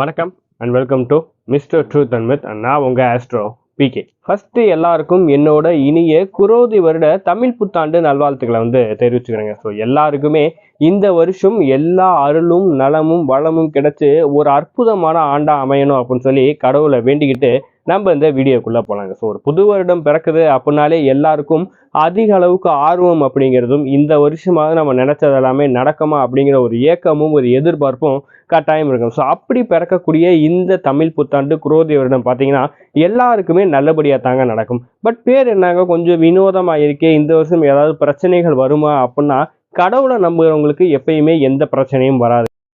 வணக்கம் and welcome to mister truth and myth and நான் உங்கள் ஆஸ்ட்ரோ பிகே ஃபஸ்ட்டு எல்லாருக்கும் என்னோட இனிய குரோதி வருட தமிழ் புத்தாண்டு நல்வாழ்த்துக்களை வந்து தெரிவிச்சுக்கிறேங்க. ஸோ எல்லாருக்குமே இந்த வருஷம் எல்லா அருளும் நலமும் வளமும் கிடச்சி ஒரு அற்புதமான ஆண்டாக அமையணும் அப்படின்னு சொல்லி கடவுளை வேண்டிக்கிட்டு நம்ம இந்த வீடியோக்குள்ளே போகலாங்க ஸோ ஒரு புது வருடம் பிறக்குது அப்படின்னாலே எல்லாருக்கும் அதிக அளவுக்கு ஆர்வம் அப்படிங்கிறதும் இந்த வருஷமாவது நம்ம நினச்சது எல்லாமே நடக்குமா அப்படிங்கிற ஒரு ஏக்கமும் ஒரு எதிர்பார்ப்பும் கட்டாயம் இருக்கும். ஸோ அப்படி பிறக்கக்கூடிய இந்த தமிழ் புத்தாண்டு குரோதி வருடம் பார்த்தீங்கன்னா எல்லாருக்குமே நல்லபடியாக தாங்க நடக்கும். பட் பேர் என்னங்க? கொஞ்சம் வினோதமாக இருக்கே இந்த வருஷம் ஏதாவது பிரச்சனைகள் வருமா அப்படின்னா கடவுளை நம்புகிறவங்களுக்கு எப்பயுமே எந்த பிரச்சனையும் வராது.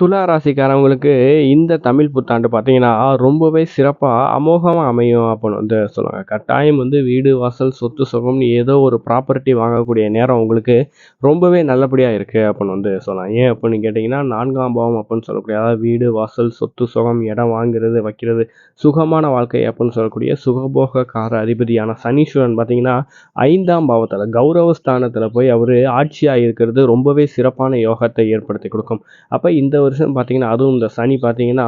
துலா ராசிக்காரவங்களுக்கு இந்த தமிழ் புத்தாண்டு பார்த்தீங்கன்னா ரொம்பவே சிறப்பாக அமோகமாக அமையும் அப்படின்னு வந்து சொல்லுவாங்க. கட்டாயம் வந்து வீடு வாசல் சொத்து சுகம்னு ஏதோ ஒரு ப்ராப்பர்ட்டி வாங்கக்கூடிய நேரம் உங்களுக்கு ரொம்பவே நல்லபடியாக இருக்குது அப்படின்னு வந்து சொல்லலாம். ஏன் அப்படின்னு கேட்டிங்கன்னா நான்காம் பாவம் அப்படின்னு சொல்லக்கூடிய அதாவது வீடு வாசல் சொத்து சுகம் இடம் வாங்குறது வைக்கிறது சுகமான வாழ்க்கை அப்படின்னு சொல்லக்கூடிய சுகபோக கார அதிபதியான சனீஸ்வரன் பார்த்தீங்கன்னா ஐந்தாம் பாவத்தில் கௌரவ ஸ்தானத்தில் போய் அவர் ஆட்சியாக இருக்கிறது ரொம்பவே சிறப்பான யோகத்தை ஏற்படுத்தி கொடுக்கும். அப்போ இந்த வருஷம் பார்த்தீங்கன்னா அதுவும் இந்த சனி பார்த்தீங்கன்னா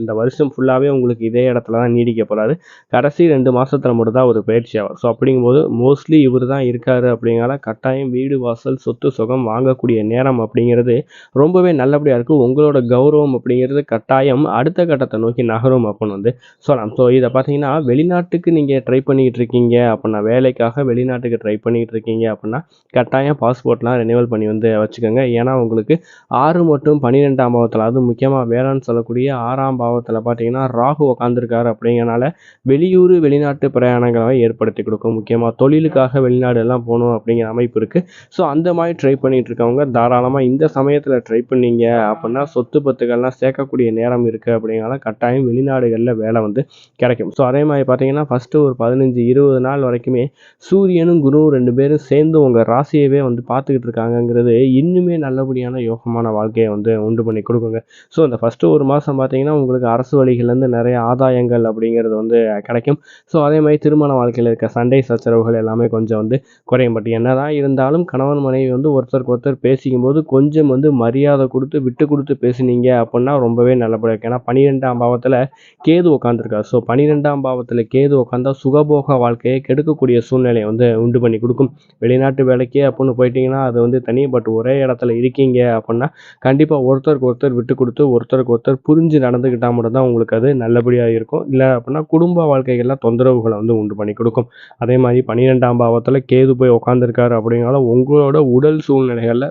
இந்த வருஷம் ஃபுல்லாகவே உங்களுக்கு இதே இடத்துல தான் நீடிக்க போகிறாரு கடைசி ரெண்டு மாசத்துல மட்டும் தான் ஒரு பயிற்சி ஆகும் ஸோ அப்படிங்கும்போது மோஸ்ட்லி இவர் தான் இருக்காரு அப்படிங்கிறத கட்டாயம் வீடு வாசல் சொத்து சுகம் வாங்கக்கூடிய நேரம் அப்படிங்கிறது ரொம்பவே நல்லபடியாக இருக்குது உங்களோட கௌரவம் அப்படிங்கிறது கட்டாயம் அடுத்த கட்டத்தை நோக்கி நகரும் அப்படின்னு வந்து சொல்லலாம். ஸோ இதை பார்த்தீங்கன்னா வெளிநாட்டுக்கு நீங்கள் ட்ரை பண்ணிக்கிட்டு இருக்கீங்க அப்படின்னா வேலைக்காக வெளிநாட்டுக்கு ட்ரை பண்ணிக்கிட்டு இருக்கீங்க அப்படின்னா கட்டாயம் பாஸ்போர்ட்லாம் ரினிவல் பண்ணி வந்து வச்சுக்கோங்க. ஏன்னா உங்களுக்கு ஆறு மற்றும் பன்னிரெண்டாம் பாவத்தில். அதுவும் முக்கியமாக வேளாண் சொல்லக்கூடிய ஆறாம் பாவத்தில் பார்த்தீங்கன்னா ராகு உக்காந்துருக்காரு அப்படிங்கிறனால வெளியூர் வெளிநாட்டு பிரயாணங்களை ஏற்படுத்தி கொடுக்கும். முக்கியமாக தொழிலுக்காக வெளிநாடு எல்லாம் போகணும் அப்படிங்கிற அமைப்பு இருக்குது ஸோ அந்த மாதிரி ட்ரை பண்ணிட்டு இருக்கவங்க தாராளமாக இந்த சமயத்தில் ட்ரை பண்ணீங்க அப்படின்னா சொத்து பத்துக்கள்லாம் சேர்க்கக்கூடிய நேரம் இருக்குது அப்படிங்கிறனால கட்டாயம் வெளிநாடுகளில் வேலை வந்து கிடைக்கும். ஸோ அதே மாதிரி பார்த்தீங்கன்னா ஃபஸ்ட்டு ஒரு பதினஞ்சு இருபது நாள் வரைக்குமே சூரியனும் குருவும் ரெண்டு பேரும் சேர்ந்து உங்கள் ராசியவே வந்து பார்த்துக்கிட்டு இருக்காங்கங்கிறது இன்னுமே நல்லபடியான யோகமான வாழ்க்கையை வந்து உண்டு பண்ணி கொடுக்குங்க. ஸோ இந்த ஃபஸ்ட்டு ஒரு மாதம் பார்த்தீங்கன்னா உங்களுக்கு அரசு வழிகள்லேருந்து நிறைய ஆதாயங்கள் அப்படிங்கிறது வந்து கிடைக்கும். ஸோ அதே மாதிரி திருமண வாழ்க்கையில் இருக்க சண்டை சச்சரவுகள் எல்லாமே கொஞ்சம் வந்து குறையும். பட் என்னதான் இருந்தாலும் கணவன் மனைவி வந்து ஒருத்தருக்கு ஒருத்தர் பேசிக்கும் போது கொஞ்சம் வந்து மரியாதை கொடுத்து விட்டு கொடுத்து பேசுனீங்க அப்படின்னா ரொம்பவே நல்லபடியாக இருக்கும். ஏன்னா பன்னிரெண்டாம் பாவத்தில் கேது உட்காந்துருக்காரு ஸோ பன்னிரெண்டாம் பாவத்தில் கேது உட்காந்தா சுகபோக வாழ்க்கையை கெடுக்கக்கூடிய சூழ்நிலையை வந்து உண்டு பண்ணி கொடுக்கும். வெளிநாட்டு வேலைக்கே அப்படின்னு போயிட்டீங்கன்னா அது வந்து தனி பட் ஒரே இடத்துல இருக்கீங்க அப்படின்னா கண்டிப்பாக ஒருத்தருக்கு ஒருத்தர் விட்டு கொடுத்து ஒருத்தருக்கு ஒருத்தர் புரிஞ்சு நடந்துக்கிட்டால் மட்டும்தான் உங்களுக்கு அது நல்லபடியாக இருக்கும். இல்லை அப்படின்னா குடும்ப வாழ்க்கைகளில் தொந்தரவுகளை வந்து உண்டு பண்ணி கொடுக்கும். அதே மாதிரி பன்னிரெண்டாம் பாவத்தில் கேது போய் உட்காந்துருக்காரு அப்படிங்கிறனால உங்களோட உடல் சூழ்நிலைகளில்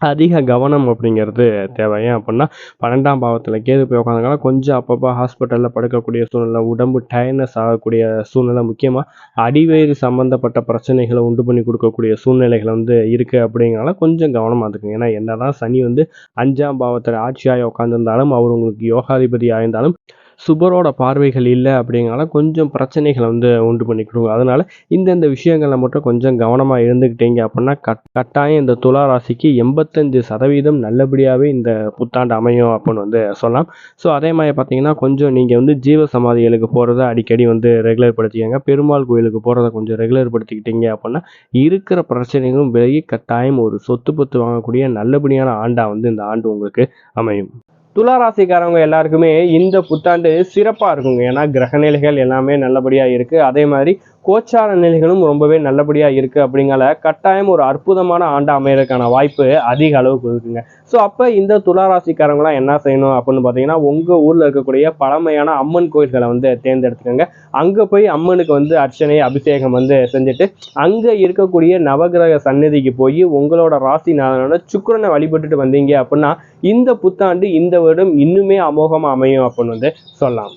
அதிக கவனம் அப்படிங்கிறது தேவை. ஏன் அப்படின்னா பன்னெண்டாம் பாவத்தில் கேது போய் உட்காந்துருக்காங்க கொஞ்சம் அப்பப்போ ஹாஸ்பிட்டலில் படுக்கக்கூடிய சூழ்நிலை உடம்பு டயர்னஸ் ஆகக்கூடிய சூழ்நிலை முக்கியமாக அடிவயிறு சம்மந்தப்பட்ட பிரச்சனைகளை உண்டு பண்ணி கொடுக்கக்கூடிய சூழ்நிலைகள் வந்து இருக்குது அப்படிங்கிறனால கொஞ்சம் கவனமாக இருக்குங்க ஏன்னா என்னதான் சனி வந்து அஞ்சாம் பாவத்தில் ஆட்சியாக உட்காந்துருந்தாலும் அவர் உங்களுக்கு யோகாதிபதி ஆயிருந்தாலும் சுபரோட பார்வைகள் இல்லை அப்படிங்கிறனால கொஞ்சம் பிரச்சனைகளை வந்து உண்டு பண்ணி கொடுக்கும் அதனால இந்தந்த விஷயங்களில் மட்டும் கொஞ்சம் கவனமாக இருந்துக்கிட்டீங்க அப்படின்னா கட் கட்டாயம் இந்த துலா ராசிக்கு எண்பத்தஞ்சு சதவீதம் நல்லபடியாகவே இந்த புத்தாண்டு அமையும் அப்படின்னு வந்து சொல்லலாம். ஸோ அதே மாதிரி பார்த்தீங்கன்னா கொஞ்சம் நீங்கள் வந்து ஜீவ சமாதிகளுக்கு போகிறத அடிக்கடி வந்து ரெகுலர் படுத்திக்கங்க. பெருமாள் கோயிலுக்கு போகிறத கொஞ்சம் ரெகுலர் படுத்திக்கிட்டீங்க அப்படின்னா இருக்கிற பிரச்சனைகளும் விலகி கட்டாயம் ஒரு சொத்து பத்து வாங்கக்கூடிய நல்லபடியான ஆண்டாக வந்து இந்த ஆண்டு உங்களுக்கு அமையும். துலா ராசிக்காரவங்க எல்லாருக்குமே இந்த புத்தாண்டு சிறப்பாக இருக்குங்க. ஏன்னா கிரகநிலைகள் எல்லாமே நல்லபடியாக இருக்குது அதே மாதிரி கோச்சார நிலைகளும் ரொம்பவே நல்லபடியாக இருக்குது அப்படிங்கல கட்டாயம் ஒரு அற்புதமான ஆண்டு அமையறதுக்கான வாய்ப்பு அதிக அளவுக்கு இருக்குங்க ஸோ அப்போ இந்த துலா ராசிக்காரங்களாம் என்ன செய்யணும் அப்படின்னு பார்த்தீங்கன்னா உங்கள் ஊரில் இருக்கக்கூடிய பழமையான அம்மன் கோயில்களை வந்து தேர்ந்தெடுத்துக்கோங்க. அங்கே போய் அம்மனுக்கு வந்து அர்ச்சனை அபிஷேகம் வந்து செஞ்சுட்டு அங்கே இருக்கக்கூடிய நவகிரக சந்நிதிக்கு போய் உங்களோட ராசிநாதனோட சுக்கரனை வழிபட்டுட்டு வந்தீங்க அப்படின்னா இந்த புத்தாண்டு இந்த வருடம் இன்னுமே அமோகமாக அமையும் அப்படின்னு வந்து சொல்லலாம்.